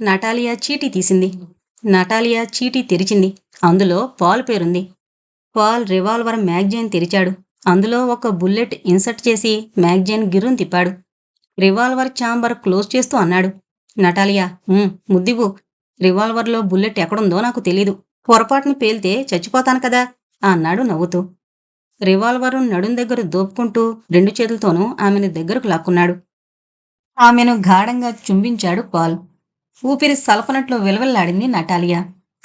Natalia చీటీ తీసింది. Natalia చీటీ తెరిచింది. అందులో పాల్ పేరుంది. పాల్ రివాల్వర్ మ్యాగజైన్ తెరిచాడు. అందులో ఒక బుల్లెట్ ఇన్సర్ట్ చేసి మ్యాగజైన్ గిర్రును తిప్పాడు. రివాల్వర్ ఛాంబర్ క్లోజ్ చేస్తూ అన్నాడు. నటాలియా ముద్దివు రివాల్వర్లో బుల్లెట్ ఎక్కడుందో నాకు తెలీదు. పొరపాటును పేలితే చచ్చిపోతాను కదా అన్నాడు నవ్వుతూ. రివాల్వరు నడుం దగ్గర దోపుకుంటూ రెండు చేతులతోనూ ఆమెను దగ్గరకు లాక్కున్నాడు. ఆమెను గాఢంగా చుంబించాడు పాల్. ఊపిరి సలపనట్లు విలవిల్లాడింది నటాలియా.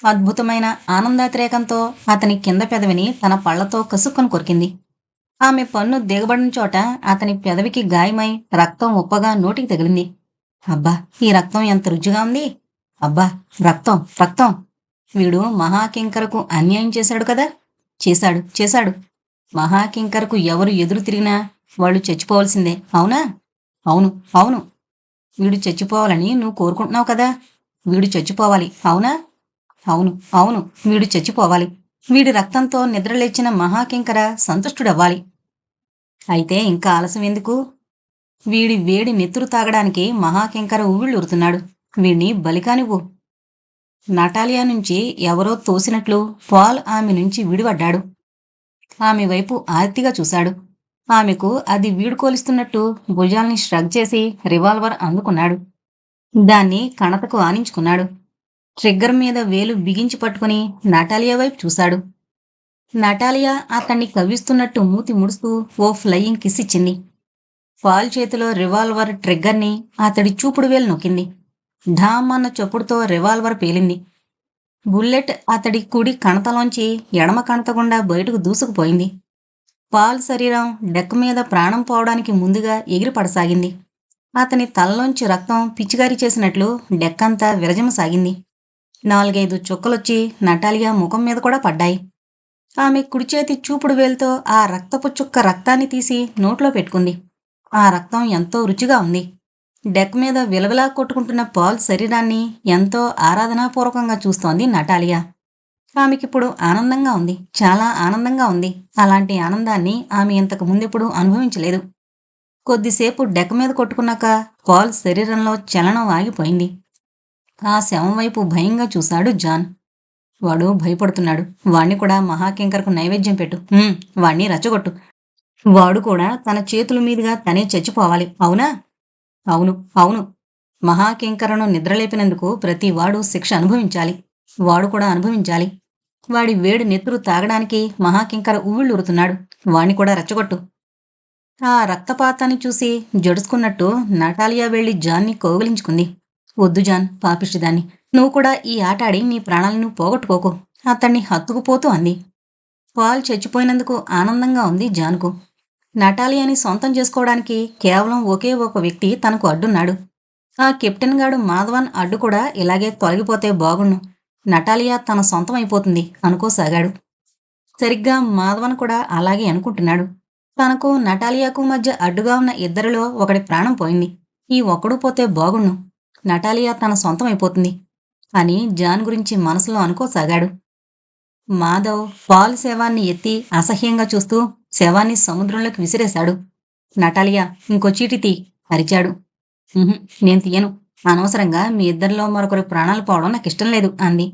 అద్భుతమైన ఆనందాతిరేకంతో అతని కింద పెదవిని తన పళ్ళతో కసుక్కొని కొరికింది. ఆమె పన్ను దిగబడిన చోట అతని పెదవికి గాయమై రక్తం ఉప్పగా నోటికి తగిలింది. అబ్బా ఈ రక్తం ఎంత రుచిగా ఉంది. అబ్బా రక్తం రక్తం. వీడు మహాకింకరకు అన్యాయం చేశాడు కదా. చేశాడు చేశాడు. మహాకింకరకు ఎవరు ఎదురు తిరిగినా వాళ్ళు చచ్చిపోవలసిందే అవునా? అవును అవును. వీడు చచ్చిపోవాలని నువ్వు కోరుకుంటున్నావు కదా? వీడు చచ్చిపోవాలి. అవునా? అవును. అవును. వీడు చచ్చిపోవాలి. వీడి రక్తంతో నిద్రలేచిన మహాకింకర సంతుష్టుడవ్వాలి. అయితే ఇంకా ఆలస్యం ఎందుకు? వీడి వేడి నెత్తురు తాగడానికి మహాకింకర ఉవ్విళ్ళూరుతున్నాడు వీణ్ణి బలికానివ్వు. నటాలియా నుంచి ఎవరో తోసినట్లు పాల్ ఆమె నుంచి విడిపడ్డాడు. ఆమె వైపు ఆర్తిగా చూశాడు. ఆమెకు అది వీడుకోలిస్తున్నట్టు భుజాల్ని ష్రగ్ చేసి రివాల్వర్ అందుకున్నాడు. దాన్ని కణతకు ఆనించుకున్నాడు. ట్రిగ్గర్ మీద వేలు బిగించి పట్టుకుని నటాలియా వైపు చూశాడు. నటాలియా అతన్ని కవ్విస్తున్నట్టు మూతి ముడుస్తూ ఓ ఫ్లయింగ్ కిస్ ఇచ్చింది. చేతిలో రివాల్వర్ ట్రిగ్గర్ని అతడి చూపుడు వేలు నొక్కింది. ఢామ్ అన్న చొప్పుడుతో రివాల్వర్ పేలింది. బుల్లెట్ అతడి కుడి కణతలోంచి ఎడమ కణత గుండా బయటకు దూసుకుపోయింది. పాల్ శరీరం డెక్క మీద ప్రాణం పోవడానికి ముందుగా ఎగిరిపడసాగింది. అతని తలలోంచి రక్తం పిచ్చిగారి చేసినట్లు డెక్కంతా విరజమసాగింది. నాలుగైదు చుక్కలొచ్చి నటాలియా ముఖం మీద కూడా పడ్డాయి. ఆమె కుడిచేతి చూపుడు వేలుతో ఆ రక్తపు చుక్క రక్తాన్ని తీసి నోట్లో పెట్టుకుంది. ఆ రక్తం ఎంతో రుచిగా ఉంది. డెక్ మీద విలవిలా కొట్టుకుంటున్న పాల్ శరీరాన్ని ఎంతో ఆరాధనాపూర్వకంగా చూస్తోంది నటాలియా. ఆమెకిప్పుడు ఆనందంగా ఉంది. చాలా ఆనందంగా ఉంది. అలాంటి ఆనందాన్ని ఆమె ఇంతకు ముందెప్పుడు అనుభవించలేదు. కొద్దిసేపు డెక్క మీద కొట్టుకున్నాక పాల్ శరీరంలో చలనం ఆగిపోయింది. ఆ శవం వైపు భయంగా చూశాడు జాన్. వాడు భయపడుతున్నాడు. వాణ్ణి కూడా మహాకింకర్కు నైవేద్యం పెట్టు. వాణ్ణి రచ్చగొట్టు. వాడు కూడా తన చేతుల మీదుగా తనే చచ్చిపోవాలి. అవునా? అవును అవును. మహాకింకరను నిద్రలేపినందుకు ప్రతి వాడు శిక్ష అనుభవించాలి. వాడు కూడా అనుభవించాలి. వాడి వేడి నెత్తురు తాగడానికి మహాకింకర ఉవ్విళ్ళురుతున్నాడు వాణ్ణి కూడా రెచ్చగొట్టు. ఆ రక్తపాతాన్ని చూసి జడుసుకున్నట్టు నటాలియా వెళ్ళి జాన్ని కోగిలించుకుంది. వద్దు జాన్ పాపిష్టిదాన్ని నువ్వు కూడా ఈ ఆట ఆడి నీ ప్రాణాలను పోగొట్టుకోకు. అతన్ని హత్తుకుపోతూ అంది. పాల్ చచ్చిపోయినందుకు ఆనందంగా ఉంది జాన్కు. నటాలియాని సొంతం చేసుకోవడానికి కేవలం ఒకే ఒక వ్యక్తి తనకు అడ్డున్నాడు. ఆ కెప్టెన్ గాడు మాధవన్ అడ్డు కూడా ఇలాగే తొలగిపోతే బాగుండు. నటాలియా తన సొంతం అయిపోతుంది అనుకోసాగాడు. సరిగ్గా మాధవన్ కూడా అలాగే అనుకుంటున్నాడు. తనకు నటాలియాకు మధ్య అడ్డుగా ఉన్న ఇద్దరిలో ఒకటి ప్రాణం పోయింది. ఈ ఒక్కడు పోతే బాగుండు. నటాలియా తన సొంతం అయిపోతుంది అని జాన్ గురించి మనసులో అనుకోసాగాడు. మాధవ్ పాల్ శవాన్ని ఎత్తి అసహ్యంగా చూస్తూ శవాన్ని సముద్రంలోకి విసిరేశాడు. నటాలియా ఇంకో చీటి తీ అరిచాడు. నేను తీయను. అనవసరంగా మీ ఇద్దరిలో మరొకరు ప్రాణాలు పోవడం నాకు ఇష్టం లేదు అంది.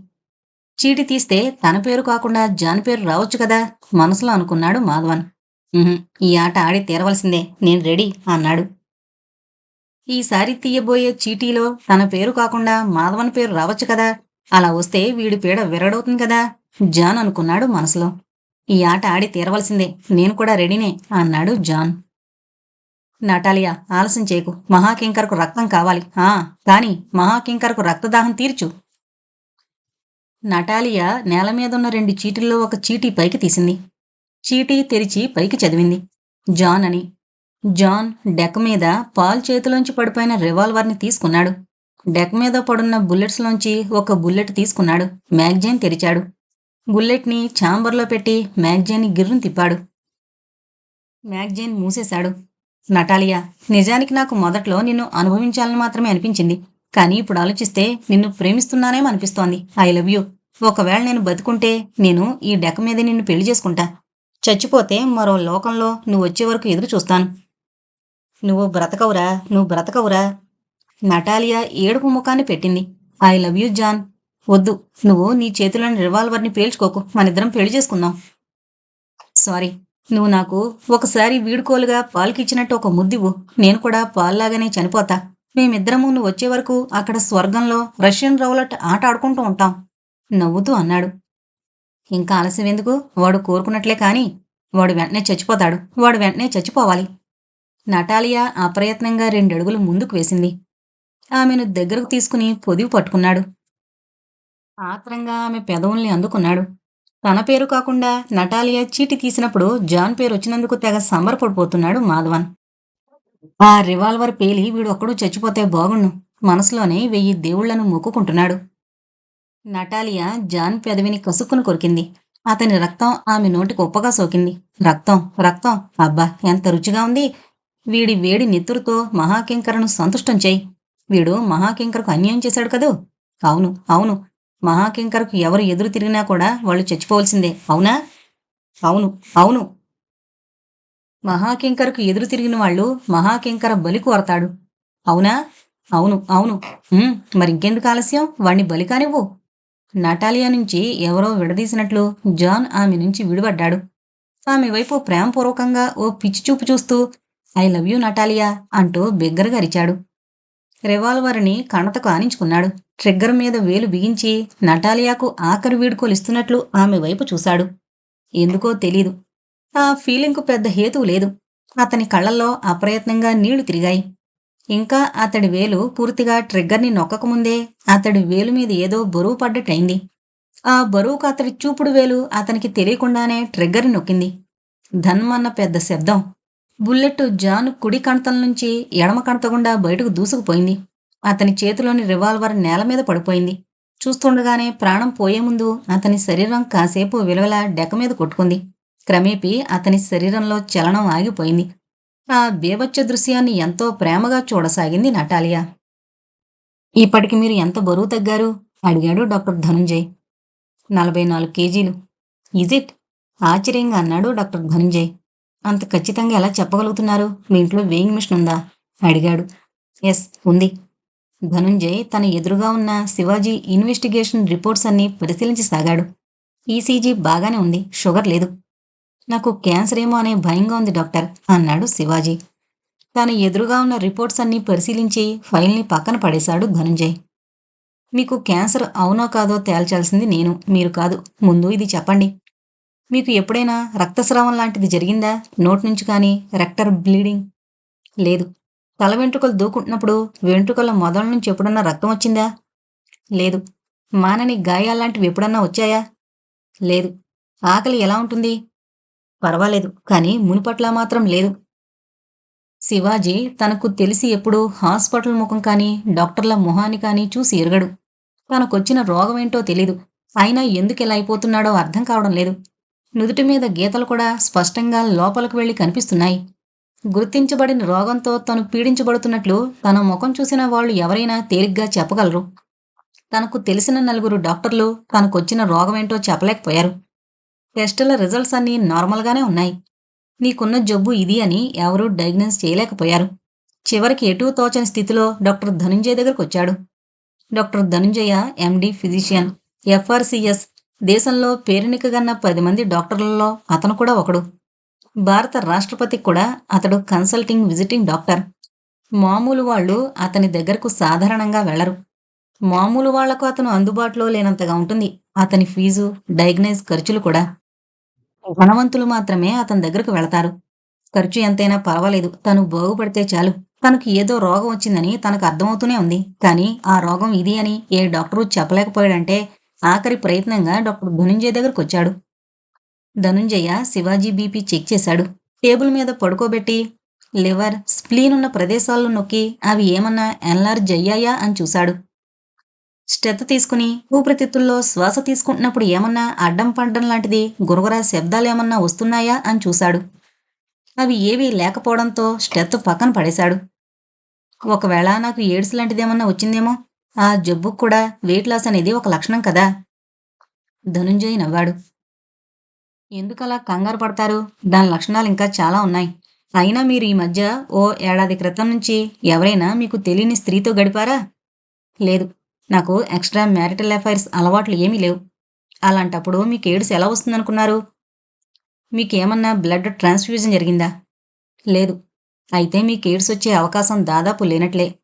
చీటి తీస్తే తన పేరు కాకుండా జాన్ పేరు రావచ్చు కదా మనసులో అనుకున్నాడు మాధవన్. ఈ ఆట ఆడి తీరవలసిందే నేను రెడీ అన్నాడు. ఈసారి తీయబోయే చీటీలో తన పేరు కాకుండా మాధవన్ పేరు రావచ్చు కదా అలా వస్తే వీడి పీడ విరడవుతుంది కదా జాన్ అనుకున్నాడు మనసులో. ఈ ఆట ఆడి తీరవలసిందే నేను కూడా రెడీనే అన్నాడు జాన్. నటాలియా ఆలస్యం చేయకు. మహాకింకర్కు రక్తం కావాలి. ఆ కాని మహాకింకర్కు రక్తదాహం తీర్చు. నటాలియా నేల మీదున్న రెండు చీటీల్లో ఒక చీటీ పైకి తీసింది. చీటీ తెరిచి పైకి చదివింది. జాన్ అని. జాన్ డెక్ మీద పాల్ చేతిలోంచి పడిపోయిన రివాల్వర్ని తీసుకున్నాడు. డెక్ మీద పడున్న బుల్లెట్స్లోంచి ఒక బుల్లెట్ తీసుకున్నాడు. మ్యాగ్జైన్ తెరిచాడు. బుల్లెట్ని ఛాంబర్లో పెట్టి మ్యాగజైన్ని గిర్రును తిప్పాడు. మ్యాగజైన్ మూసేశాడు. నటాలియా నిజానికి నాకు మొదట్లో నిన్ను అనుభవించాలని మాత్రమే అనిపించింది. కానీ ఇప్పుడు ఆలోచిస్తే నిన్ను ప్రేమిస్తున్నానేమో అనిపిస్తోంది. I love you. ఒకవేళ నేను బతుకుంటే నేను ఈ డెక్క మీద నిన్ను పెళ్ళి చేసుకుంటా. చచ్చిపోతే మరో లోకంలో నువ్వు వచ్చే వరకు ఎదురు చూస్తాను. నువ్వు బ్రతకవురా నువ్వు బ్రతకవురా. నటాలియా ఏడుపు ముఖాన్ని పెట్టింది. I love you John. వద్దు నువ్వు నీ చేతిలోని రివాల్వర్ని పేల్చుకోకు. మనిద్దరం పెళ్ళి చేసుకుందాం. సారీ. నువ్వు నాకు ఒకసారి వీడుకోలుగా పాలకిచ్చినట్టు ఒక ముద్దివు నేను కూడా పాల్లాగానే చనిపోతా. మేమిద్దరము నువ్వు వచ్చే వరకు అక్కడ స్వర్గంలో రష్యన్ రౌలట్ ఆట ఆడుకుంటూ ఉంటాం. నవ్వుతూ అన్నాడు. ఇంకా ఆలస్యం ఎందుకు? వాడు కోరుకున్నట్లే కాని వాడు వెంటనే చచ్చిపోతాడు. వాడు వెంటనే చచ్చిపోవాలి. నటాలియా అప్రయత్నంగా రెండడుగులు ముందుకు వేసింది. ఆమెను దగ్గరకు తీసుకుని పొదివి పట్టుకున్నాడు. ఆత్రంగా ఆమె పెదవుల్ని అందుకున్నాడు. తన పేరు కాకుండా నటాలియా చీటి తీసినప్పుడు జాన్ పేరు వచ్చినందుకు తెగ సంబరపడిపోతున్నాడు మాధవన్. ఆ రివాల్వర్ పేలి వీడు ఒక్కడూ చచ్చిపోతే బాగుండు. మనసులోనే వెయ్యి దేవుళ్ళను మొక్కుకుంటున్నాడు. Natalia John పెదవిని కసుక్కును కొరికింది. అతని రక్తం ఆమె నోటికి ఉప్పగా సోకింది. రక్తం రక్తం! అబ్బా! ఎంత రుచిగా ఉంది! వీడి వేడి నెత్తురుతో మహాకింకరను సంతుష్టం చేయి. వీడు మహాకింకరకు అన్యాయం చేశాడు కదూ? అవును అవును! మహాకింకరకు ఎవరు ఎదురు తిరిగినా కూడా వాళ్ళు చచ్చిపోవలసిందే. అవునా? అవును. అవును. మహాకింకరకు ఎదురు తిరిగిన వాళ్ళు మహాకింకర బలి కోరతాడు. అవునా? అవును. అవును. మరింకెందుకు ఆలస్యం? వాణ్ణి బలి కానివ్వు నటాలియా నుంచి ఎవరో విడదీసినట్లు జాన్ ఆమె నుంచి విడిపడ్డాడు. ఆమె వైపు ప్రేమపూర్వకంగా ఓ పిచ్చి చూపు చూస్తూ ఐ లవ్ యూ నటాలియా అంటూ బిగ్గరగా అరిచాడు. రివాల్వర్ని కణతకు ఆనించుకున్నాడు. ట్రిగ్గర్ మీద వేలు బిగించి నటాలియాకు ఆఖరి వీడుకోలు ఇస్తున్నట్లు ఆమె వైపు చూశాడు. ఎందుకో తెలీదు. ఆ ఫీలింగ్కు పెద్ద హేతువు లేదు. అతని కళ్ళల్లో అప్రయత్నంగా నీళ్ళు తిరిగాయి. ఇంకా అతడి వేలు పూర్తిగా ట్రిగ్గర్ని నొక్కకముందే అతడి వేలు మీద ఏదో బరువు పడ్డట్టయింది. ఆ బరువుకు అతడి చూపుడు వేలు అతనికి తెలియకుండానే ట్రిగ్గర్ని నొక్కింది. ధన్మన్న పెద్ద శబ్దం. బుల్లెట్ జాన్ కుడి కణతల నుంచి ఎడమ కణత గుండా బయటకు దూసుకుపోయింది. అతని చేతిలోని రివాల్వర్ నేల మీద పడిపోయింది. చూస్తుండగానే ప్రాణం పోయే ముందు అతని శరీరం కాసేపు విలువల డెక్క మీద కొట్టుకుంది. క్రమేపీ అతని శరీరంలో చలనం ఆగిపోయింది. ఆ బేబచ్చ దృశ్యాన్ని ఎంతో ప్రేమగా చూడసాగింది నటాలియా. ఇప్పటికి మీరు ఎంత బరువు తగ్గారు? అడిగాడు డాక్టర్ ధనుంజయ్. నలభై నాలుగు కేజీలు. ఇజిట్ ఆశ్చర్యంగా అన్నాడు డాక్టర్ ధనుంజయ్. అంత ఖచ్చితంగా ఎలా చెప్పగలుగుతున్నారు? మీ ఇంట్లో వేయింగ్ మిషన్ ఉందా? అడిగాడు. ఎస్ ఉంది. ధనుంజయ్ తన ఎదురుగా ఉన్న శివాజీ ఇన్వెస్టిగేషన్ రిపోర్ట్స్ అన్ని పరిశీలించసాగాడు. ఈసీజీ బాగానే ఉంది షుగర్ లేదు. నాకు క్యాన్సర్ ఏమో అనే భయంగా ఉంది డాక్టర్ అన్నాడు శివాజీ. తన ఎదురుగా ఉన్న రిపోర్ట్స్ అన్ని పరిశీలించి ఫైల్ని పక్కన పడేశాడు ధనుంజయ్. మీకు క్యాన్సర్ అవునో కాదో తేల్చాల్సింది నేను మీరు కాదు. ముందు ఇది చెప్పండి. మీకు ఎప్పుడైనా రక్తస్రావం లాంటిది జరిగిందా? నోటి నుంచి కానీ రెక్టర్ బ్లీడింగ్ లేదు. తల వెంట్రుకలు దూకుంటున్నప్పుడు వెంట్రుకల మొదల నుంచి ఎప్పుడన్నా రక్తం వచ్చిందా? లేదు. మానని గాయాలాంటివి ఎప్పుడన్నా వచ్చాయా? లేదు. ఆకలి ఎలా ఉంటుంది? పర్వాలేదు. కానీ మునిపట్లా మాత్రం లేదు. శివాజీ తనకు తెలిసి ఎప్పుడూ హాస్పిటల్ ముఖం కానీ డాక్టర్ల మొహాన్ని కానీ చూసి ఎరగడు. తనకొచ్చిన రోగమేంటో తెలీదు. అయినా ఎందుకు ఇలా అయిపోతున్నాడో అర్థం కావడం లేదు. నుదుటి మీద గీతలు కూడా స్పష్టంగా లోపలికి వెళ్ళి కనిపిస్తున్నాయి. గుర్తించబడిన రోగంతో తను పీడించబడుతున్నట్లు తన ముఖం చూసిన వాళ్ళు ఎవరైనా తేలిగ్గా చెప్పగలరు. తనకు తెలిసిన నలుగురు డాక్టర్లు తనకొచ్చిన రోగమేంటో చెప్పలేకపోయారు. టెస్టుల రిజల్ట్స్ అన్నీ నార్మల్గానే ఉన్నాయి. నీకున్న జబ్బు ఇది అని ఎవరూ డయాగ్నోస్ చేయలేకపోయారు. చివరికి ఎటూ తోచని స్థితిలో డాక్టర్ ధనుంజయ్ దగ్గరకు వచ్చాడు doctor Dhananjaya MD physician FRCS దేశంలో పేరునికగన్న పది మంది డాక్టర్లలో అతను కూడా ఒకడు. భారత రాష్ట్రపతికి కూడా అతడు కన్సల్టింగ్ విజిటింగ్ డాక్టర్. మామూలు వాళ్ళు అతని దగ్గరకు సాధారణంగా వెళ్ళరు. మామూలు వాళ్ళకు అతను అందుబాటులో లేనంతగా ఉంటుంది. అతని ఫీజు డయాగ్నైజ్ ఖర్చులు కూడా. ధనవంతులు మాత్రమే అతని దగ్గరకు వెళతారు. ఖర్చు ఎంతైనా పర్వాలేదు. తను బాగుపడితే చాలు. తనకు ఏదో రోగం వచ్చిందని తనకు అర్థమవుతూనే ఉంది. కానీ ఆ రోగం ఇది అని ఏ డాక్టరు చెప్పలేకపోయాడంటే ఆఖరి ప్రయత్నంగా డాక్టర్ ధనుంజయ్ దగ్గరకు వచ్చాడు ధనుంజయ శివాజీ బీపీ చెక్ చేశాడు. టేబుల్ మీద పడుకోబెట్టి లివర్ స్ప్లీన్ ఉన్న ప్రదేశాల్లో నొక్కి అవి ఏమన్నా ఎన్లార్జ్ అయ్యాయా అని చూశాడు. స్టెత్ తీసుకుని ఊపిరితిత్తుల్లో శ్వాస తీసుకుంటున్నప్పుడు ఏమన్నా అడ్డం పడ్డం లాంటిది గురగురా శబ్దాలేమన్నా వస్తున్నాయా అని చూశాడు. అవి ఏవీ లేకపోవడంతో స్టెత్ పక్కన పడేశాడు. ఒకవేళ నాకు ఎయిడ్స్ లాంటిదేమన్నా వచ్చిందేమో ఆ జబ్బుకు కూడా వెయిట్ లాస్ అనేది ఒక లక్షణం కదా? ధనుంజయ్ నవ్వాడు. ఎందుకలా కంగారు పడతారు? దాని లక్షణాలు ఇంకా చాలా ఉన్నాయి. అయినా మీరు ఈ మధ్య ఓ ఏడాది క్రితం నుంచి ఎవరైనా మీకు తెలియని స్త్రీతో గడిపారా? లేదు. నాకు ఎక్స్ట్రా మ్యారిటల్ అఫైర్స్ అలవాట్లు ఏమీ లేవు. అలాంటప్పుడు మీకు ఎయిడ్స్ ఎలా వస్తుందనుకున్నారు? మీకేమన్నా బ్లడ్ ట్రాన్స్ఫ్యూజన్ జరిగిందా? లేదు. అయితే మీకు ఎయిడ్స్ వచ్చే అవకాశం దాదాపు లేనట్లే.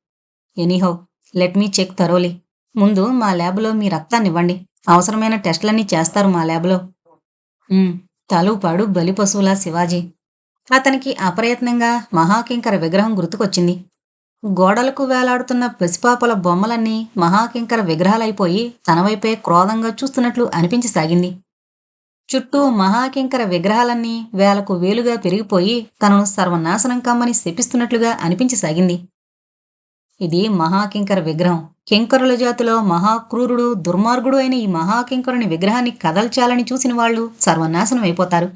Anyhow let me check thoroughly ముందు మా ల్యాబ్లో మీ రక్తాన్ని ఇవ్వండి అవసరమైన టెస్టులన్నీ చేస్తారు మా ల్యాబ్లో. తలుపాడు తలూపాడు బలి పశువులా శివాజీ. అతనికి అప్రయత్నంగా మహాకింకర విగ్రహం గుర్తుకొచ్చింది. గోడలకు వేలాడుతున్న పసిపాపల బొమ్మలన్నీ మహాకింకర విగ్రహాలైపోయి తన వైపే క్రోధంగా చూస్తున్నట్లు అనిపించసాగింది చుట్టూ మహాకింకర విగ్రహాలన్నీ వేలకు వేలుగా పెరిగిపోయి తనను సర్వనాశనం కమ్మని శపిస్తున్నట్లుగా అనిపించసాగింది ఇది మహాకింకర విగ్రహం. కింకరుల జాతిలో మహాక్రూరుడు దుర్మార్గుడు అయిన ఈ మహాకింకరుని విగ్రహాన్ని కదల్చాలని చూసిన వాళ్ళు సర్వనాశనం అయిపోతారు.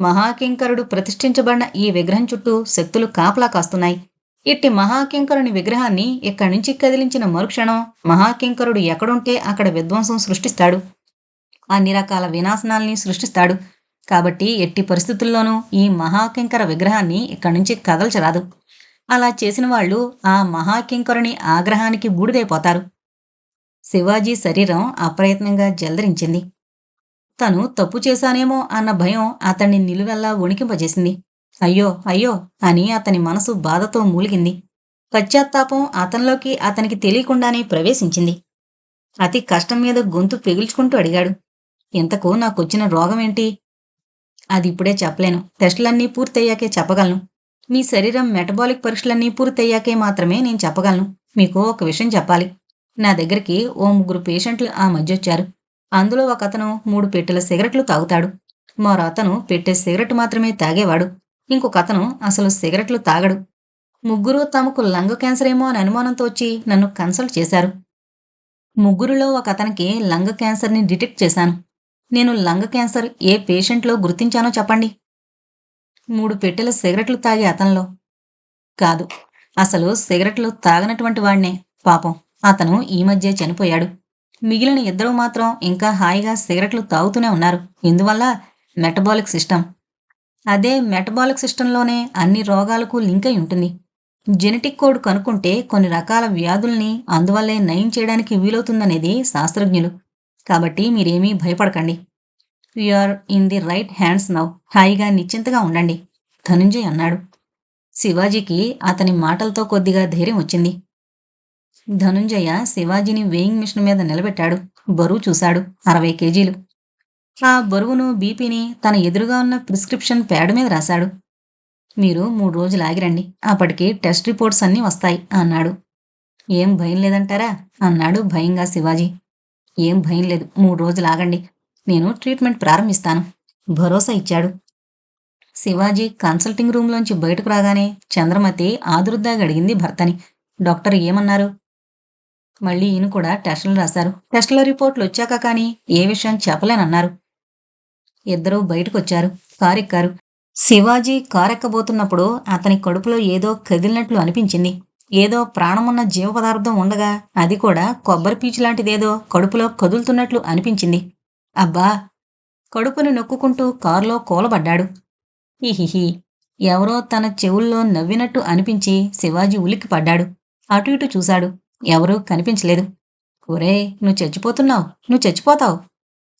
మహాకింకరుడు ప్రతిష్ఠించబడిన ఈ విగ్రహం చుట్టూ శక్తులు కాపలా కాస్తున్నాయి. ఇట్టి మహాకింకరుని విగ్రహాన్ని ఇక్కడి నుంచి కదిలించిన మరుక్షణం మహాకింకరుడు ఎక్కడుంటే అక్కడ విధ్వంసం సృష్టిస్తాడు. అన్ని రకాల వినాశనాల్ని సృష్టిస్తాడు. కాబట్టి ఎట్టి పరిస్థితుల్లోనూ ఈ మహాకింకర విగ్రహాన్ని ఇక్కడి నుంచి కదల్చరాదు. అలా చేసిన వాళ్ళు ఆ మహాకింకరుని ఆగ్రహానికి బూడిదైపోతారు. శివాజీ శరీరం అప్రయత్నంగా జలదరించింది. తను తప్పు చేశానేమో అన్న భయం అతన్ని నిలువెల్లా వణికింపజేసింది. అయ్యో అయ్యో అని అతని మనసు బాధతో మూలిగింది. పశ్చాత్తాపం అతనిలోకి అతనికి తెలియకుండానే ప్రవేశించింది. అతి కష్టం మీద గొంతు పెగుల్చుకుంటూ అడిగాడు. ఇంతకు నాకొచ్చిన రోగం ఏంటి అది ఇప్పుడే చెప్పలేను. టెస్టులన్నీ పూర్తయ్యాకే చెప్పగలను. మీ శరీరం మెటబాలిక్ పరీక్షలన్నీ పూర్తయ్యాకే మాత్రమే నేను చెప్పగలను. మీకు ఒక విషయం చెప్పాలి. నా దగ్గరికి ఓ ముగ్గురు పేషెంట్లు ఆ మధ్య వచ్చారు. అందులో ఒక అతను మూడు పెట్టెల సిగరెట్లు తాగుతాడు. మరో అతను పెట్టే సిగరెట్ మాత్రమే తాగేవాడు. ఇంకొక అతను అసలు సిగరెట్లు తాగడు. ముగ్గురు తమకు లంగ్ క్యాన్సర్ ఏమో అని అనుమానంతో వచ్చి నన్ను కన్సల్ట్ చేశారు. ముగ్గురులో ఒక అతనికి లంగ్ క్యాన్సర్ని డిటెక్ట్ చేశాను. నేను లంగ్ క్యాన్సర్ ఏ పేషెంట్లో గుర్తించానో చెప్పండి. మూడు పెట్టెల సిగరెట్లు తాగే అతనిలో. కాదు అసలు సిగరెట్లు తాగనటువంటి వాడినే. పాపం అతను ఈ మధ్య చనిపోయాడు. మిగిలిన ఇద్దరు మాత్రం ఇంకా హాయిగా సిగరెట్లు తాగుతూనే ఉన్నారు. ఇందువల్ల మెటబాలిక్ సిస్టమ్. అదే మెటబాలిక్ సిస్టంలోనే అన్ని రోగాలకు లింక్ అయి ఉంటుంది. జెనెటిక్ కోడ్ కనుక్కుంటే కొన్ని రకాల వ్యాధుల్ని అందువల్లే నయం చేయడానికి వీలవుతుందనేది శాస్త్రజ్ఞులు. కాబట్టి మీరేమీ భయపడకండి. Are in the right hands now హాయిగా నిశ్చింతగా ఉండండి. ధనుంజయ్ అన్నాడు. శివాజీకి అతని మాటలతో కొద్దిగా ధైర్యం వచ్చింది. ధనుంజయ శివాజీని వేయింగ్ మిషన్ మీద నిలబెట్టాడు. బరువు చూశాడు. అరవై కేజీలు. ఆ బరువును బీపీని తన ఎదురుగా ఉన్న ప్రిస్క్రిప్షన్ ప్యాడ్ మీద రాశాడు. మీరు మూడు రోజులు ఆగిరండి. అప్పటికి టెస్ట్ రిపోర్ట్స్ అన్నీ వస్తాయి అన్నాడు. ఏం భయం లేదంటారా? అన్నాడు భయంగా శివాజీ. ఏం భయం లేదు. మూడు రోజులు ఆగండి. నేను ట్రీట్మెంట్ ప్రారంభిస్తాను. భరోసా ఇచ్చాడు. శివాజీ కన్సల్టింగ్ రూమ్లోంచి బయటకు రాగానే చంద్రమతి ఆదురుద్దాగా అడిగింది భర్తని. డాక్టర్ ఏమన్నారు? మళ్ళీ ఈయన కూడా టెస్టులు రాశారు. టెస్టుల రిపోర్ట్లు వచ్చాక కానీ ఏ విషయం చెప్పలేనన్నారు. ఇద్దరూ బయటకొచ్చారు. కారెక్కారు. శివాజీ కారెక్కబోతున్నప్పుడు అతని కడుపులో ఏదో కదిలినట్లు అనిపించింది. ఏదో ప్రాణమున్న జీవ పదార్థం ఉండగా అది కూడా కొబ్బరి పీచు లాంటిదేదో కడుపులో కదులుతున్నట్లు అనిపించింది. అబ్బా కడుపుని నొక్కుకుంటూ కారులో కూలబడ్డాడు. హిహిహి ఎవరో తన చెవుల్లో నవ్వినట్టు అనిపించి శివాజీ ఉలిక్కిపడ్డాడు అటు ఇటు చూశాడు. ఎవరూ కనిపించలేదు. ఒరే నువ్వు చచ్చిపోతున్నావు. నువ్వు చచ్చిపోతావు.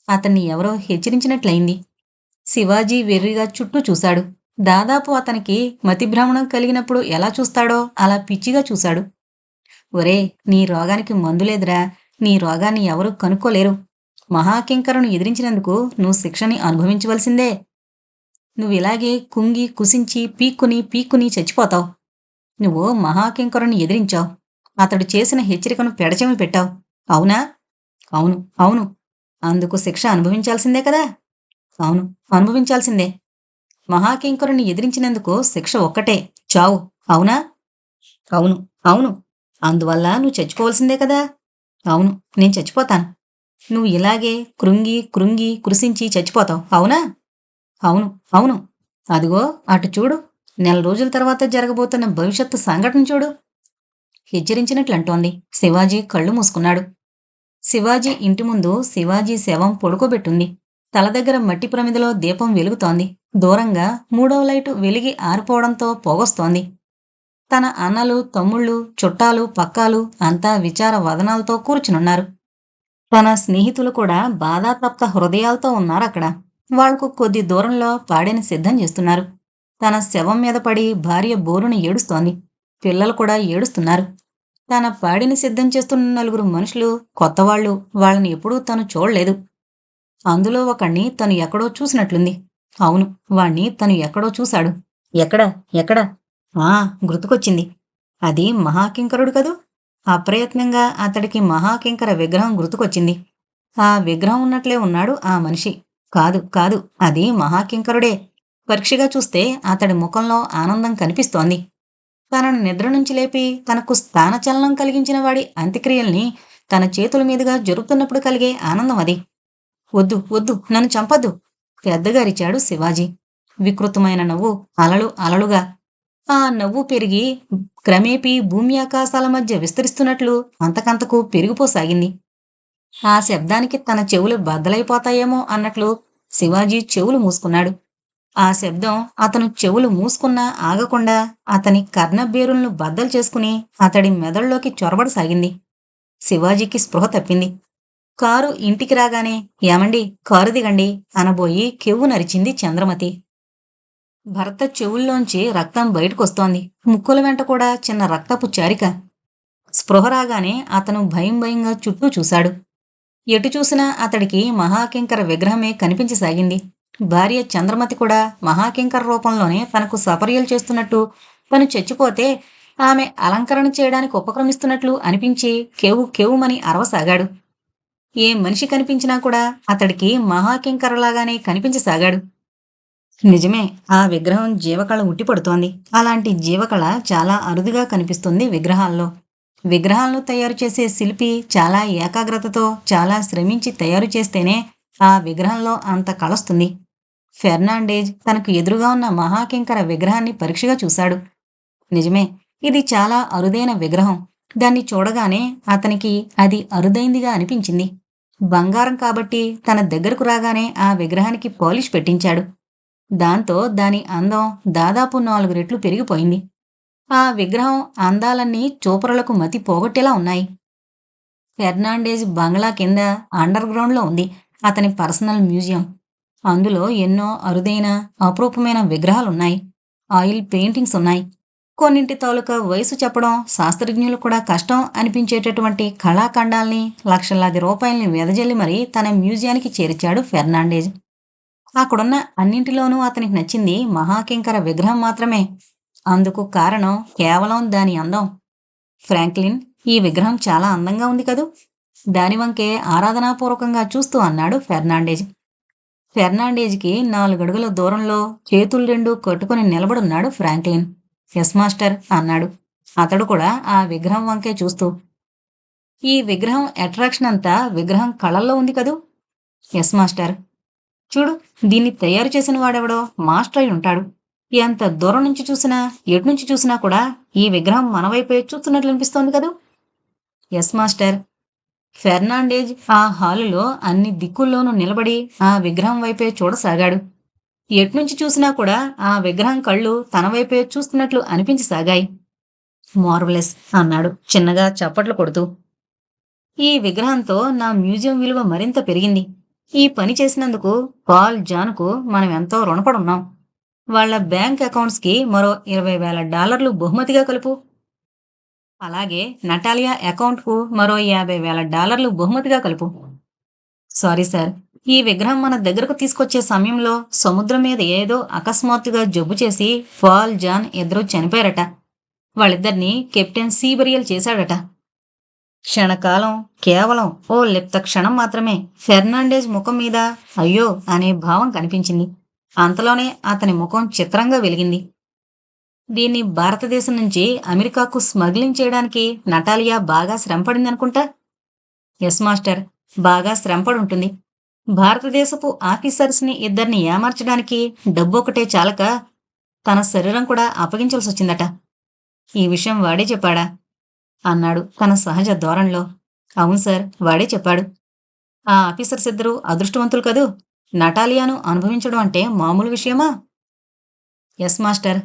అతన్ని ఎవరో హెచ్చరించినట్లయింది. శివాజీ వెర్రిగా చుట్టూ చూశాడు. దాదాపు అతనికి మతిభ్రమణం కలిగినప్పుడు ఎలా చూస్తాడో అలా పిచ్చిగా చూశాడు. ఒరే నీ రోగానికి మందులేదురా నీ రోగాన్ని ఎవరూ కనుక్కోలేరు. మహాకింకరను ఎదిరించినందుకు నువ్వు శిక్షని అనుభవించవలసిందే. నువ్వు ఇలాగే కుంగి కుసించి పీక్కుని పీక్కుని చచ్చిపోతావు. నువ్వు మహాకింకరుని ఎదిరించావు. అతడు చేసిన హెచ్చరికను పెడచెమి పెట్టావు. అవునా? అవును అవును. అందుకు శిక్ష అనుభవించాల్సిందే కదా? అవును అనుభవించాల్సిందే. మహాకింకరుని ఎదిరించినందుకు శిక్ష ఒక్కటే. చావు. అవునా? అవును అవును. అందువల్ల నువ్వు చచ్చిపోవలసిందే కదా? అవును నేను చచ్చిపోతాను. నువ్వు ఇలాగే కృంగి కృంగి కృషించి చచ్చిపోతావు. అవునా? అవును అవును. అదిగో అటు చూడు. నెల రోజుల తర్వాత జరగబోతున్న భవిష్యత్తు సంఘటన చూడు. హెచ్చరించినట్లు అంటోంది. శివాజీ కళ్ళు మూసుకున్నాడు. శివాజీ ఇంటి ముందు శివాజీ శవం పొడుకోబెట్టుంది. తల దగ్గర మట్టి ప్రమిదలో దీపం వెలుగుతోంది. దూరంగా మూడవ లైటు వెలిగి ఆరిపోవడంతో పోగొస్తోంది. తన అన్నలు తమ్ముళ్ళు చుట్టాలు పక్కాలు అంతా విచార వదనాలతో కూర్చునున్నారు. తన స్నేహితులు కూడా బాధాతప్త హృదయాలతో ఉన్నారు అక్కడ. వాళ్ళకు కొద్ది దూరంలో పాడెని సిద్ధం చేస్తున్నారు. తన శవం మీద పడి భార్య బోరును ఏడుస్తోంది. పిల్లలు కూడా ఏడుస్తున్నారు. తన పాడిని సిద్ధం చేస్తున్న నలుగురు మనుషులు కొత్తవాళ్ళు వాళ్ళని ఎప్పుడూ తను చూడలేదు. అందులో ఒకణ్ణి తను ఎక్కడో చూసినట్లుంది. అవును వాణ్ణి తను ఎక్కడో చూశాడు. ఎక్కడ? ఎక్కడ? ఆ గుర్తుకొచ్చింది. అది మహాకింకరుడు కదూ? అప్రయత్నంగా అతడికి మహాకింకర విగ్రహం గుర్తుకొచ్చింది. ఆ విగ్రహం ఉన్నట్లే ఉన్నాడు ఆ మనిషి. కాదు కాదు అది మహాకింకరుడే. పరీక్షగా చూస్తే అతడి ముఖంలో ఆనందం కనిపిస్తోంది. తనను నిద్ర నుంచి లేపి తనకు స్థానచలనం కలిగించిన వాడి అంత్యక్రియల్ని తన చేతుల మీదుగా జరుపుతున్నప్పుడు కలిగే ఆనందం అది. వద్దు వద్దు నన్ను చంపద్దు పెద్దగారిచాడు శివాజీ. వికృతమైన నవ్వు అలలు అలలుగా ఆ నవ్వు పెరిగి క్రమేపీ భూమి ఆకాశాల మధ్య విస్తరిస్తున్నట్లు అంతకంతకు పెరిగిపోసాగింది. ఆ శబ్దానికి తన చెవులు బద్దలైపోతాయేమో అన్నట్లు శివాజీ చెవులు మూసుకున్నాడు. ఆ శబ్దం అతను చెవులు మూసుకున్నా ఆగకుండా అతని కర్ణబేరులను బద్దలు చేసుకుని అతడి మెదడులోకి చొరబడసాగింది. శివాజీకి స్పృహ తప్పింది. కారు ఇంటికి రాగానే ఏమండి కారు దిగండి అనబోయి కెవ్వు నరిచింది చంద్రమతి. భర్త చెవుల్లోంచి రక్తం బయటకొస్తోంది. ముక్కుల వెంట కూడా చిన్న రక్తపు చారిక. స్పృహ రాగానే అతను భయం భయంగా చుట్టూ చూశాడు. ఎటు చూసినా అతడికి మహాకింకర విగ్రహమే కనిపించసాగింది. భార్య చంద్రమతి కూడా మహాకింకర రూపంలోనే తనకు సపర్యలు చేస్తున్నట్టు తను చచ్చిపోతే ఆమె అలంకరణ చేయడానికి ఉపక్రమిస్తున్నట్లు అనిపించి కేవు కేవుమని అరవసాగాడు. ఏ మనిషి కనిపించినా కూడా అతడికి మహాకింకరలాగానే కనిపించసాగాడు. నిజమే ఆ విగ్రహం జీవకళ ఉట్టిపడుతోంది అలాంటి జీవకళ చాలా అరుదుగా కనిపిస్తుంది విగ్రహాల్లో. విగ్రహాలను తయారు చేసే శిల్పి చాలా ఏకాగ్రతతో చాలా శ్రమించి తయారు చేస్తేనే ఆ విగ్రహంలో అంత కళొస్తుంది. ఫెర్నాండేజ్ తనకు ఎదురుగా ఉన్న మహాకింకర విగ్రహాన్ని పరీక్షగా చూశాడు. నిజమే ఇది చాలా అరుదైన విగ్రహం. దాన్ని చూడగానే అతనికి అది అరుదైందిగా అనిపించింది. బంగారం కాబట్టి తన దగ్గరకు రాగానే ఆ విగ్రహానికి పాలిష్ పెట్టించాడు. దాంతో దాని అందం దాదాపు నాలుగు రెట్లు పెరిగిపోయింది. ఆ విగ్రహం అందాలన్నీ చూపరులకు మతి పోగొట్టేలా ఉన్నాయి. ఫెర్నాండేజ్ బంగ్లా కింద అండర్ గ్రౌండ్లో ఉంది అతని పర్సనల్ మ్యూజియం. అందులో ఎన్నో అరుదైన అపురూపమైన విగ్రహాలున్నాయి. ఆయిల్ పెయింటింగ్స్ ఉన్నాయి. కొన్నింటి తాలూకా వయసు చెప్పడం శాస్త్రజ్ఞులు కూడా కష్టం అనిపించేటటువంటి కళాఖండాల్ని లక్షలాది రూపాయల్ని వెదజల్లి మరీ తన మ్యూజియానికి చేర్చాడు ఫెర్నాండేజ్. అక్కడున్న అన్నింటిలోనూ అతనికి నచ్చింది మహాకింకర విగ్రహం మాత్రమే. అందుకు కారణం కేవలం దాని అందం. ఫ్రాంక్లిన్ ఈ విగ్రహం చాలా అందంగా ఉంది కదూ? దాని వంకే ఆరాధనాపూర్వకంగా చూస్తూ అన్నాడు ఫెర్నాండేజ్. ఫెర్నాండేజ్కి నాలుగడుగుల దూరంలో చేతులు రెండు కట్టుకుని నిలబడున్నాడు ఫ్రాంక్లిన్. ఎస్ మాస్టర్ అన్నాడు. అతడు కూడా ఆ విగ్రహం వంకే చూస్తూ. ఈ విగ్రహం అట్రాక్షన్ అంతా విగ్రహం కళల్లో ఉంది కదూ? ఎస్ మాస్టర్ చూడు దీన్ని తయారు చేసిన వాడెవడో? మాస్టర్ అయి ఉంటాడు. ఎంత దూరం నుంచి చూసినా ఎటు నుంచి చూసినా కూడా ఈ విగ్రహం మన వైపే చూస్తున్నట్లు అనిపిస్తోంది కదూ? Yes master. ఫెర్నాండేజ్ ఆ హాలులో అన్ని దిక్కుల్లోనూ నిలబడి ఆ విగ్రహం వైపే చూడసాగాడు. ఎట్నుంచి చూసినా కూడా ఆ విగ్రహం కళ్ళు తన వైపే చూస్తున్నట్లు అనిపించసాగాయి మార్వలెస్ అన్నాడు చిన్నగా చప్పట్లు కొడుతూ. ఈ విగ్రహంతో నా మ్యూజియం విలువ మరింత పెరిగింది. ఈ పని చేసినందుకు పాల్ జాన్కు మనం ఎంతో రుణపడున్నాం. వాళ్ళ బ్యాంక్ అకౌంట్స్కి మరో ఇరవై వేల డాలర్లు బహుమతిగా కలుపు. అలాగే నటాలియా అకౌంట్కు మరో యాభై వేల డాలర్లు బహుమతిగా కలుపు. సారీ సార్ ఈ విగ్రహం మన దగ్గరకు తీసుకొచ్చే సమయంలో సముద్రం మీద ఏదో అకస్మాత్తుగా జబ్బు చేసి పాల్ జాన్ ఇద్దరూ చనిపోయారట. వాళ్ళిద్దరినీ కెప్టెన్ సీబరియల్ చేశాడట. క్షణకాలం కేవలం ఓ లిప్త క్షణం మాత్రమే ఫెర్నాండేజ్ ముఖం మీద అయ్యో అనే భావం కనిపించింది. అంతలోనే అతని ముఖం చిత్రంగా వెలిగింది. దీన్ని భారతదేశం నుంచి అమెరికాకు స్మగ్లింగ్ చేయడానికి నటాలియా బాగా శ్రమపడిందనుకుంటా? ఎస్ మాస్టర్ బాగా శ్రమపడి ఉంటుంది భారతదేశపు ఆఫీసర్స్ని ఇద్దరిని ఏమార్చడానికి డబ్బు ఒకటే చాలక తన శరీరం కూడా అప్పగించాల్సి వచ్చిందట ఈ విషయం వాడే చెప్పాడా? అన్నాడు తన సహజ ధోరణిలో అవును సార్ వాడే చెప్పాడు. ఆ ఆఫీసర్స్ ఇద్దరు అదృష్టవంతులు కదూ? నటాలియాను అనుభవించడం అంటే మామూలు విషయమా? Yes master.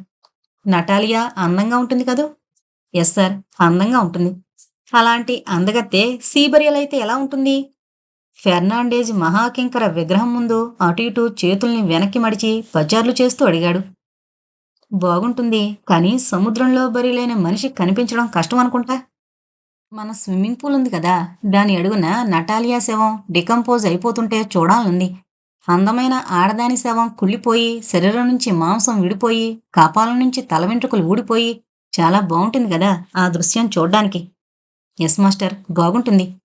నటాలియా అందంగా ఉంటుంది కదూ? ఎస్ సార్ అందంగా ఉంటుంది. అలాంటి అందగత్తే సీబరియల్ అయితే ఎలా ఉంటుంది? ఫెర్నాండేజ్ మహాకింకర విగ్రహం ముందు అటు ఇటు చేతుల్ని వెనక్కి మడిచి పచార్లు చేస్తూ అడిగాడు. బాగుంటుంది. కానీ సముద్రంలో బరిలేని మనిషి కనిపించడం కష్టం అనుకుంటా? మన స్విమ్మింగ్ పూల్ ఉంది కదా. దాని అడుగున నటాలియా శవం డికంపోజ్ అయిపోతుంటే చూడాలనుంది. అందమైన ఆడదాని శవం కుళ్ళిపోయి శరీరం నుంచి మాంసం విడిపోయి కపాలం నుంచి తల వెంట్రుకలు ఊడిపోయి చాలా బాగుంటుంది కదా ఆ దృశ్యం చూడ్డానికి. ఎస్ మాస్టర్ బాగుంటుంది.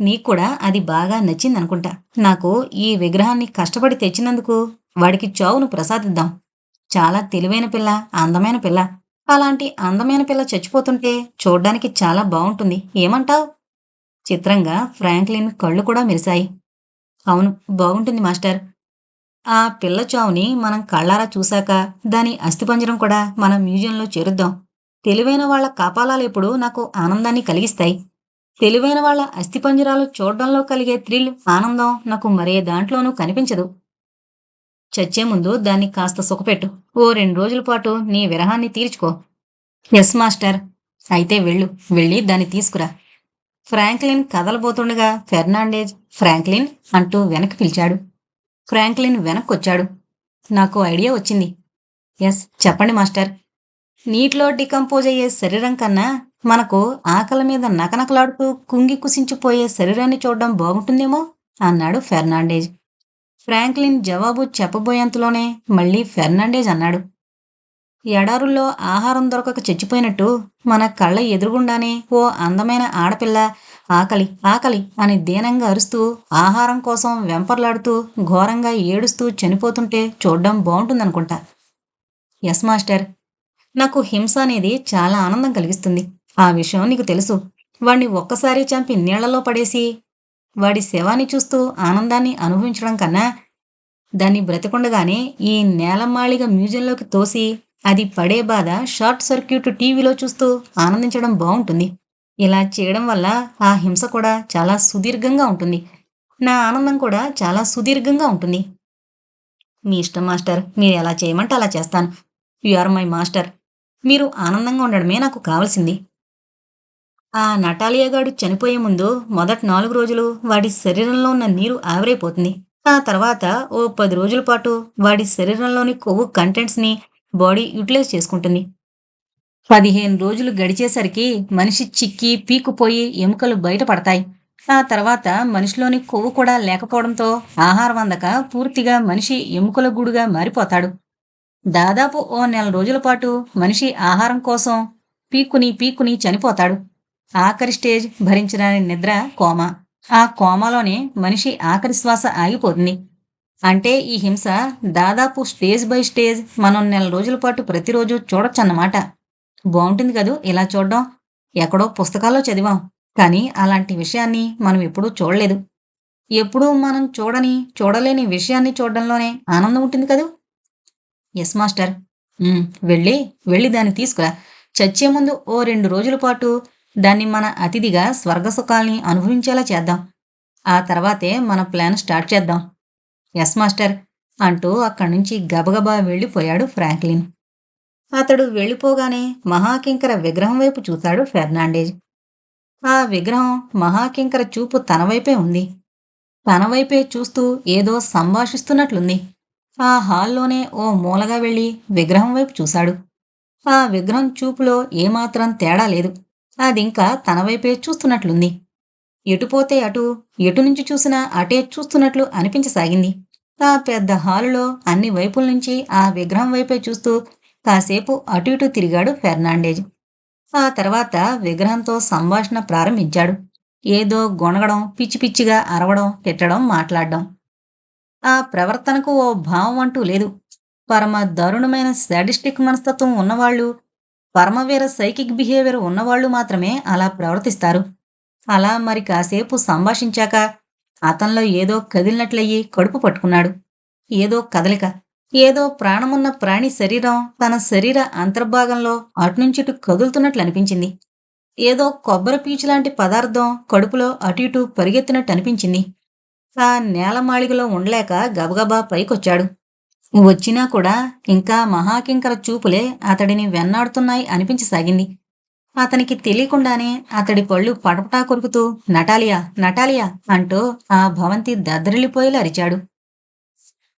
నీకు కూడా అది బాగా నచ్చిందనుకుంటా. నాకు ఈ విగ్రహాన్ని కష్టపడి తెచ్చినందుకు వాడికి చావును ప్రసాదిద్దాం. చాలా తెలివైన పిల్ల అందమైన పిల్ల. అలాంటి అందమైన పిల్ల చచ్చిపోతుంటే చూడ్డానికి చాలా బాగుంటుంది ఏమంటావ్? చిత్రంగా ఫ్రాంక్లిన్ కళ్ళు కూడా మెరిశాయి. అవును బాగుంటుంది మాస్టర్. ఆ పిల్ల చావుని మనం కళ్ళారా చూశాక దాని అస్థిపంజరం కూడా మన మ్యూజియంలో చేరుద్దాం. తెలివైన వాళ్ళ కాపాలాలు ఎప్పుడు నాకు ఆనందాన్ని కలిగిస్తాయి. తెలివైన వాళ్ళ అస్థిపంజరాలు చూడడంలో కలిగే థ్రిల్ ఆనందం నాకు మరే దాంట్లోనూ కనిపించదు. చచ్చే ముందు దాన్ని కాస్త సుఖపెట్టు. ఓ రెండు రోజుల పాటు నీ విరహాన్ని తీర్చుకో. Yes master. అయితే వెళ్ళు. వెళ్ళి దాన్ని తీసుకురా. ఫ్రాంక్లిన్ కదలబోతుండగా ఫెర్నాండేజ్ ఫ్రాంక్లిన్ అంటూ వెనక్కి పిలిచాడు. ఫ్రాంక్లిన్ వెనక్కొచ్చాడు. నాకు ఐడియా వచ్చింది. ఎస్ చెప్పండి మాస్టర్. నీటిలో డికంపోజ్ అయ్యే శరీరం కన్నా మనకు ఆకలి మీద నకనకలాడుతూ కుంగి కుసించిపోయే శరీరాన్ని చూడడం బాగుంటుందేమో? అన్నాడు ఫెర్నాండేజ్. ఫ్రాంక్లిన్ జవాబు చెప్పబోయేంతలోనే మళ్ళీ ఫెర్నాండేజ్ అన్నాడు. ఎడారుల్లో ఆహారం దొరకక చచ్చిపోయినట్టు మన కళ్ళ ఎదురుగుండానే ఓ అందమైన ఆడపిల్ల ఆకలి ఆకలి అని దీనంగా అరుస్తూ ఆహారం కోసం వెంపర్లాడుతూ ఘోరంగా ఏడుస్తూ చనిపోతుంటే చూడ్డం బాగుంటుందనుకుంటా. ఎస్ మాస్టర్ నాకు హింస అనేది చాలా ఆనందం కలిగిస్తుంది. ఆ విషయం నీకు తెలుసు. వాణ్ణి ఒక్కసారి చంపి నీళ్ళలో పడేసి వాడి శవాన్ని చూస్తూ ఆనందాన్ని అనుభవించడం కన్నా దాన్ని బ్రతకుండగానే ఈ నేలమాళిగ మ్యూజియంలోకి తోసి అది పడే బాధ షార్ట్ సర్క్యూట్ టీవీలో చూస్తూ ఆనందించడం బాగుంటుంది. ఇలా చేయడం వల్ల ఆ హింస కూడా చాలా సుదీర్ఘంగా ఉంటుంది. నా ఆనందం కూడా చాలా సుదీర్ఘంగా ఉంటుంది. మీ ఇష్టం మాస్టర్. మీరు ఎలా చేయమంటే అలా చేస్తాను. You are my master. మీరు ఆనందంగా ఉండడమే నాకు కావాల్సింది. ఆ నటాలియాగాడు చనిపోయే ముందు మొదటి నాలుగు రోజులు వాడి శరీరంలో ఉన్న నీరు ఆవిరైపోతుంది. ఆ తర్వాత ఓ పది రోజుల పాటు వాడి శరీరంలోని కొవ్వు కంటెంట్స్ని బాడీ యూటిలైజ్ చేసుకుంటుంది. పదిహేను రోజులు గడిచేసరికి మనిషి చిక్కి పీకుపోయి ఎముకలు బయటపడతాయి. ఆ తర్వాత మనిషిలోని కొవ్వు కూడా లేకపోవడంతో ఆహారం అందక పూర్తిగా మనిషి ఎముకల గూడుగా మారిపోతాడు. దాదాపు ఓ నెల రోజుల పాటు మనిషి ఆహారం కోసం పీక్కుని పీక్కుని చనిపోతాడు. ఆఖరి స్టేజ్ భరించడానికి నిద్ర కోమా. ఆ కోమాలోనే మనిషి ఆఖరి శ్వాస ఆగిపోతుంది. అంటే ఈ హింస దాదాపు స్టేజ్ బై స్టేజ్ మనం నెల రోజుల పాటు ప్రతిరోజు చూడొచ్చన్నమాట. బాగుంటుంది కదూ ఇలా చూడడం? ఎక్కడో పుస్తకాల్లో చదివాం. కానీ అలాంటి విషయాన్ని మనం ఎప్పుడూ చూడలేదు. ఎప్పుడూ మనం చూడని చూడలేని విషయాన్ని చూడడంలోనే ఆనందం ఉంటుంది కదూ? Yes master. వెళ్ళి వెళ్ళి దాన్ని తీసుకురా. చచ్చే ముందు ఓ రెండు రోజుల పాటు దాన్ని మన అతిథిగా స్వర్గసుఖాల్ని అనుభవించేలా చేద్దాం. ఆ తర్వాతే మన ప్లాన్ స్టార్ట్ చేద్దాం. ఎస్ మాస్టర్ అంటూ అక్కడి నుంచి గబగబా వెళ్ళిపోయాడు ఫ్రాంక్లిన్. అతడు వెళ్ళిపోగానే మహాకింకర విగ్రహం వైపు చూశాడు ఫెర్నాండేజ్. ఆ విగ్రహం మహాకింకర చూపు తన వైపే ఉంది. తన వైపే చూస్తూ ఏదో సంభాషిస్తున్నట్లుంది. ఆ హాల్లోనే ఓ మూలగా వెళ్ళి విగ్రహం వైపు చూశాడు. ఆ విగ్రహం చూపులో ఏమాత్రం తేడా లేదు. అదింకా తన వైపే చూస్తున్నట్లుంది. ఎటుపోతే అటు ఎటు నుంచి చూసినా అటే చూస్తున్నట్లు అనిపించసాగింది. ఆ పెద్ద హాలులో అన్ని వైపుల నుంచి ఆ విగ్రహం వైపే చూస్తూ కాసేపు అటు ఇటు తిరిగాడు ఫెర్నాండేజ్. ఆ తర్వాత విగ్రహంతో సంభాషణ ప్రారంభించాడు. ఏదో గొనగడం పిచ్చి పిచ్చిగా అరవడం తిట్టడం మాట్లాడడం. ఆ ప్రవర్తనకు ఓ భావం అంటూ లేదు. పరమ దారుణమైన శాడిస్టిక్ మనస్తత్వం ఉన్నవాళ్ళు పరమవీర సైకిక్ బిహేవియర్ ఉన్నవాళ్ళు మాత్రమే అలా ప్రవర్తిస్తారు. అలా మరి కాసేపు సంభాషించాక అతనిలో ఏదో కదిలినట్లయి కడుపు పట్టుకున్నాడు. ఏదో కదలిక ఏదో ప్రాణమున్న ప్రాణి శరీరం తన శరీర అంతర్భాగంలో అటునుంచిటు కదులుతున్నట్లు అనిపించింది. ఏదో కొబ్బరి పీచు లాంటి పదార్థం కడుపులో అటు ఇటు పరిగెత్తినట్టు అనిపించింది. ఆ నేలమాళిగలో ఉండలేక గబగబా పైకొచ్చాడు. వచ్చినా కూడా ఇంకా మహాకింకర చూపులే అతడిని వెన్నాడుతున్నాయి అనిపించసాగింది అతనికి తెలియకుండానే అతడి పళ్ళు పటపటా కొరుకుతూ నటాలియా నటాలియా అంటూ ఆ భవంతి దద్దరిల్లిపోయేలా అరిచాడు.